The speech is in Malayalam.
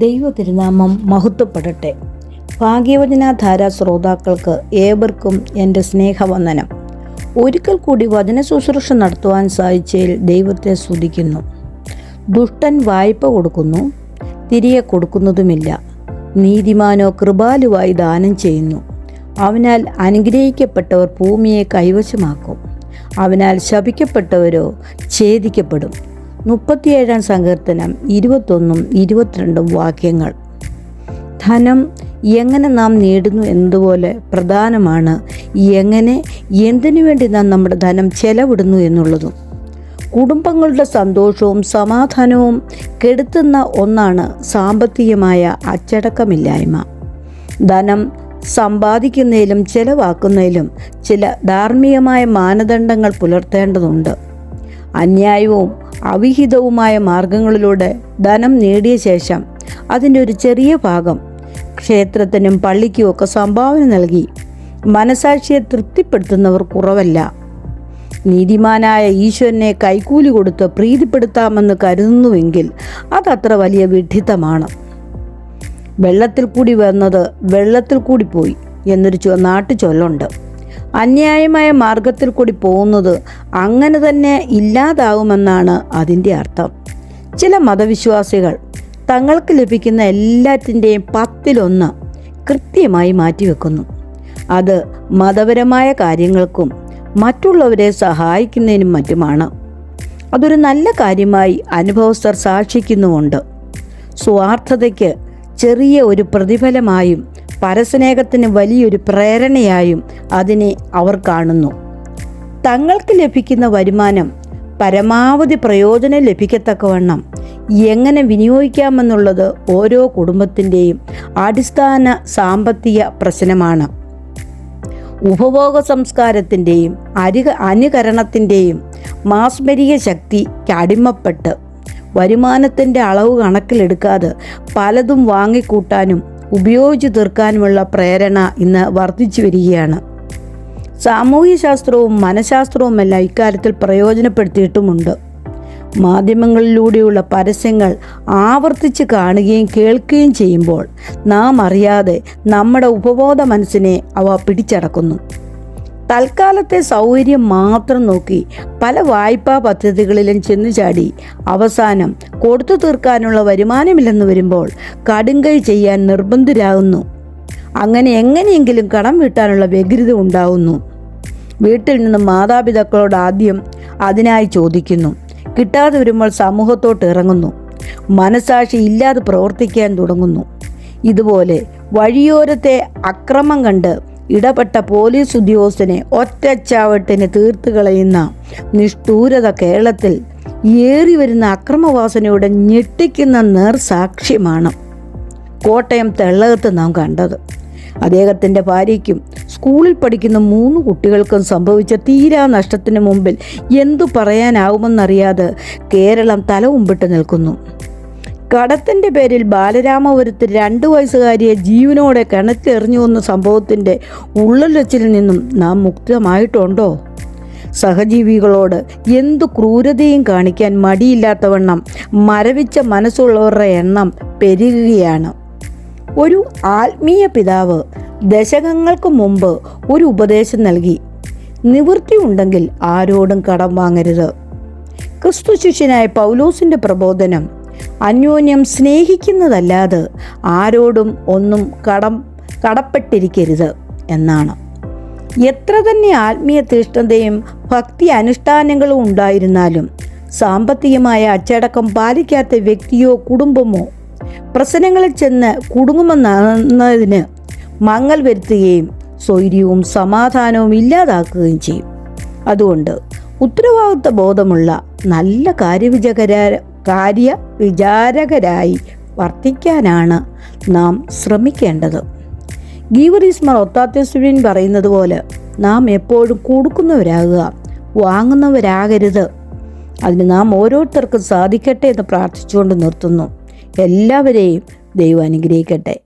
ദൈവ തിരുനാമം മഹത്വപ്പെടട്ടെ. ഭാഗ്യവചനാധാര ശ്രോതാക്കൾക്ക് ഏവർക്കും എന്റെ സ്നേഹവന്ദനം. ഒരിക്കൽ കൂടി വചന ശുശ്രൂഷ നടത്തുവാൻ സാധിച്ചതിൽ ദൈവത്തെ സ്തുതിക്കുന്നു. ദുഷ്ടൻ വായ്പ കൊടുക്കുന്നു തിരികെ കൊടുക്കുന്നതുമില്ല. നീതിമാനോ കൃപാലുവായി ദാനം ചെയ്യുന്നു. അവനാൽ അനുഗ്രഹിക്കപ്പെട്ടവർ ഭൂമിയെ കൈവശമാക്കും. അവനാൽ ശപിക്കപ്പെട്ടവരോ ഛേദിക്കപ്പെടും. മുപ്പത്തിയേഴാം സങ്കീർത്തനം ഇരുപത്തൊന്നും ഇരുപത്തിരണ്ടും വാക്യങ്ങൾ. ധനം എങ്ങനെ നാം നേടുന്നു എന്നതുപോലെ പ്രധാനമാണ് എങ്ങനെ എന്തിനു വേണ്ടി നാം നമ്മുടെ ധനം ചെലവിടുന്നു എന്നുള്ളതും. കുടുംബങ്ങളുടെ സന്തോഷവും സമാധാനവും കെടുത്തുന്ന ഒന്നാണ് സാമ്പത്തികമായ അച്ചടക്കമില്ലായ്മ. ധനം സമ്പാദിക്കുന്നതിലും ചെലവാക്കുന്നതിലും ചില ധാർമ്മികമായ മാനദണ്ഡങ്ങൾ പുലർത്തേണ്ടതുണ്ട്. അന്യായവും അവിഹിതവുമായ മാർഗങ്ങളിലൂടെ ധനം നേടിയ ശേഷം അതിന്റെ ഒരു ചെറിയ ഭാഗം ക്ഷേത്രത്തിനും പള്ളിക്കും ഒക്കെ സംഭാവന നൽകി. മനസാക്ഷിയെ തൃപ്തിപ്പെടുത്തുന്നവർ കുറവല്ല. നീതിമാനായ ഈശ്വരനെ കൈക്കൂലി കൊടുത്ത് പ്രീതിപ്പെടുത്താമെന്ന് കരുതുന്നുവെങ്കിൽ അതത്ര വലിയ വിഡ്ഢിത്തമാണ്. വെള്ളത്തിൽ കൂടി വന്നത് വെള്ളത്തിൽ കൂടി പോയി എന്നൊരു നാട്ടു ചൊല്ലുണ്ട് അന്യായമായ മാർഗത്തിൽ കൂടി പോകുന്നത് അങ്ങനെ തന്നെ ഇല്ലാതാവുമെന്നാണ് അതിന്റെ അർത്ഥം. ചില മതവിശ്വാസികൾ തങ്ങൾക്ക് ലഭിക്കുന്ന എല്ലാറ്റിന്റെയും പത്തിലൊന്ന് കൃത്യമായി മാറ്റിവെക്കുന്നു. അത് മതപരമായ കാര്യങ്ങൾക്കും മറ്റുള്ളവരെ സഹായിക്കുന്നതിനും മറ്റുമാണ്. അതൊരു നല്ല കാര്യമായി അനുഭവസ്ഥർ സാക്ഷിക്കുന്നുമുണ്ട്. സ്വാർത്ഥതയ്ക്ക് ചെറിയ ഒരു പ്രതിഫലമായും പരസ്നേഹത്തിന് വലിയൊരു പ്രേരണയായും അതിനെ അവർ കാണുന്നു. തങ്ങൾക്ക് ലഭിക്കുന്ന വരുമാനം പരമാവധി പ്രയോജനം ലഭിക്കത്തക്കവണ്ണം എങ്ങനെ വിനിയോഗിക്കാമെന്നുള്ളത് ഓരോ കുടുംബത്തിന്റെയും അടിസ്ഥാന സാമ്പത്തിക പ്രശ്നമാണ്. ഉപഭോഗ സംസ്കാരത്തിന്റെയും അരിക അനുകരണത്തിന്റെയും മാസ്മരിക ശക്തിക്ക് അടിമപ്പെട്ട് വരുമാനത്തിന്റെ അളവ് കണക്കിലെടുക്കാതെ പലതും വാങ്ങിക്കൂട്ടാനും ഉപയോഗിച്ചു തീർക്കാനുമുള്ള പ്രേരണ ഇന്ന് വർദ്ധിച്ചു വരികയാണ്. സാമൂഹ്യ സാമൂഹ്യശാസ്ത്രവും മനഃശാസ്ത്രവുമെല്ലാം ഇക്കാര്യത്തിൽ പ്രയോജനപ്പെടുത്തിയിട്ടുമുണ്ട്. മാധ്യമങ്ങളിലൂടെയുള്ള പരസ്യങ്ങൾ ആവർത്തിച്ച് കാണുകയും കേൾക്കുകയും ചെയ്യുമ്പോൾ നാം അറിയാതെ നമ്മുടെ ഉപബോധ മനസ്സിനെ അവ പിടിച്ചടക്കുന്നു. തൽക്കാലത്തെ സൗകര്യം മാത്രം നോക്കി പല വായ്പാ പദ്ധതികളിലും ചെന്നു ചാടി. അവസാനം കൊടുത്തു തീർക്കാനുള്ള വരുമാനമില്ലെന്ന് വരുമ്പോൾ കടുങ്കൈ ചെയ്യാൻ നിർബന്ധരാകുന്നു. അങ്ങനെ എങ്ങനെയെങ്കിലും കടം വീട്ടാനുള്ള വ്യഗ്രത ഉണ്ടാവുന്നു. വീട്ടിൽ നിന്ന് മാതാപിതാക്കളോട് ആദ്യം അതിനായി ചോദിക്കുന്നു. കിട്ടാതെ വരുമ്പോൾ സമൂഹത്തോട്ട് ഇറങ്ങുന്നു. മനസാക്ഷി ഇല്ലാതെ പ്രവർത്തിക്കാൻ തുടങ്ങുന്നു. ഇതുപോലെ വഴിയോരത്തെ അക്രമം കണ്ട് ഇടപെട്ട പോലീസ് ഉദ്യോഗസ്ഥനെ ഒറ്റച്ചാവട്ടിന് തീർത്തു കളയുന്ന നിഷ്ഠൂരത കേരളത്തിൽ ഏറി വരുന്ന അക്രമവാസനയുടെ ഞെട്ടിക്കുന്ന നേർസാക്ഷ്യമാണ് കോട്ടയം തെള്ളകത്ത് നാം കണ്ടത്. അദ്ദേഹത്തിന്റെ ഭാര്യയ്ക്കും സ്കൂളിൽ പഠിക്കുന്ന മൂന്ന് കുട്ടികൾക്കും സംഭവിച്ച തീരാ നഷ്ടത്തിന് മുമ്പിൽ എന്തു പറയാനാവുമെന്നറിയാതെ കേരളം തല ഉമ്പിട്ട് നിൽക്കുന്നു. കടത്തിന്റെ പേരിൽ ബാലരാമപുരത്ത് രണ്ടു വയസ്സുകാരിയെ ജീവനോടെ കിണറ്റിലെറിഞ്ഞു വന്ന സംഭവത്തിന്റെ ഉള്ളിലച്ചിൽ നിന്നും നാം മുക്തമായിട്ടുണ്ടോ? സഹജീവികളോട് എന്തു ക്രൂരതയും കാണിക്കാൻ മടിയില്ലാത്തവണ്ണം മരവിച്ച മനസ്സുള്ളവരുടെ എണ്ണം പെരുകുകയാണ്. ഒരു ആത്മീയ പിതാവ് ദശകങ്ങൾക്ക് മുമ്പ് ഒരു ഉപദേശം നൽകി നിവൃത്തി ഉണ്ടെങ്കിൽ ആരോടും കടം വാങ്ങരുത്. ക്രിസ്തു ശിഷ്യനായ പൗലോസിന്റെ പ്രബോധനം അന്യോന്യം സ്നേഹിക്കുന്നതല്ലാതെ ആരോടും ഒന്നും കടം കടപ്പെട്ടിരിക്കരുത് എന്നാണ്. എത്ര തന്നെ ആത്മീയ തീഷ്ണതയും ഭക്തി അനുഷ്ഠാനങ്ങളും ഉണ്ടായിരുന്നാലും സാമ്പത്തികമായ അച്ചടക്കം പാലിക്കാത്ത വ്യക്തിയോ കുടുംബമോ പ്രശ്നങ്ങളിൽ ചെന്ന് കുടുങ്ങുമെന്നതിന് മങ്ങൽ വരുത്തുകയും സ്വൈര്യവും സമാധാനവും ഇല്ലാതാക്കുകയും ചെയ്യും. അതുകൊണ്ട് ഉത്തരവാദിത്വ ബോധമുള്ള നല്ല കാര്യവിചകര കാര്യ വിചാരകരായി വർത്തിക്കാനാണ് നാം ശ്രമിക്കേണ്ടത്. ഗീവറീസ്മർ ഒത്താത്യസുവിൻ പറയുന്നത് പോലെ നാം എപ്പോഴും കൊടുക്കുന്നവരാകുക വാങ്ങുന്നവരാകരുത്. അതിന് നാം ഓരോരുത്തർക്കും സാധിക്കട്ടെ എന്ന് പ്രാർത്ഥിച്ചുകൊണ്ട് നിർത്തുന്നു. എല്ലാവരെയും ദൈവം അനുഗ്രഹിക്കട്ടെ.